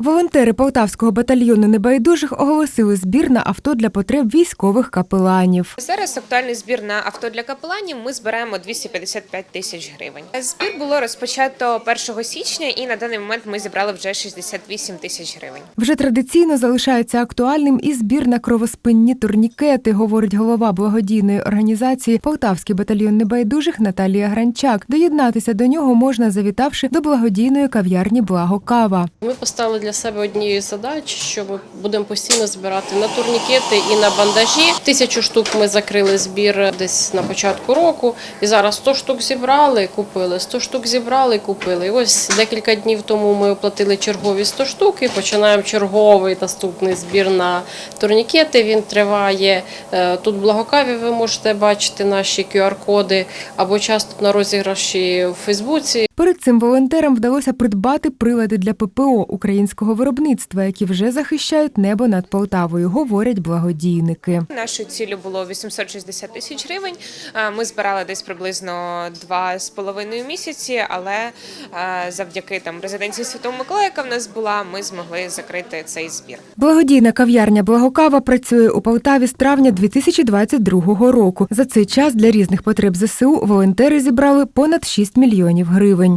Волонтери Полтавського батальйону небайдужих оголосили збір на авто для потреб військових капеланів. Зараз актуальний збір на авто для капеланів. Ми збираємо 255 тисяч гривень. Збір було розпочато 1 січня, і на даний момент ми зібрали вже 68 тисяч гривень. Вже традиційно залишається актуальним і збір на кровоспинні турнікети, говорить голова благодійної організації Полтавський батальйон небайдужих Наталія Гранчак. Доєднатися до нього можна завітавши до благодійної кав'ярні Благо Кава. Ми поставили для себе однією з задач, що ми будемо постійно збирати на турнікети і на бандажі. Тисячу штук ми закрили збір десь на початку року, і зараз 100 штук зібрали, купили, 100 штук зібрали, купили. І ось декілька днів тому ми оплатили чергові 100 штук і починаємо черговий наступний збір на турнікети. Він триває е, тут Благокаві. Ви можете бачити наші QR-коди або часто на розіграші в Фейсбуці. Перед цим волонтерам вдалося придбати прилади для ППО українського виробництва, які вже захищають небо над Полтавою, говорять благодійники. Нашою ціллю було 860 тисяч гривень. Е, Ми збирали десь приблизно два з половиною місяці, але е, завдяки там резиденції Святого Миколая, яка в нас була, ми змогли закрити цей збір. Благодійна кав'ярня Благокава працює у Полтаві з травня 2022 року. За цей час для різних потреб ЗСУ волонтери зібрали понад 6 мільйонів гривень.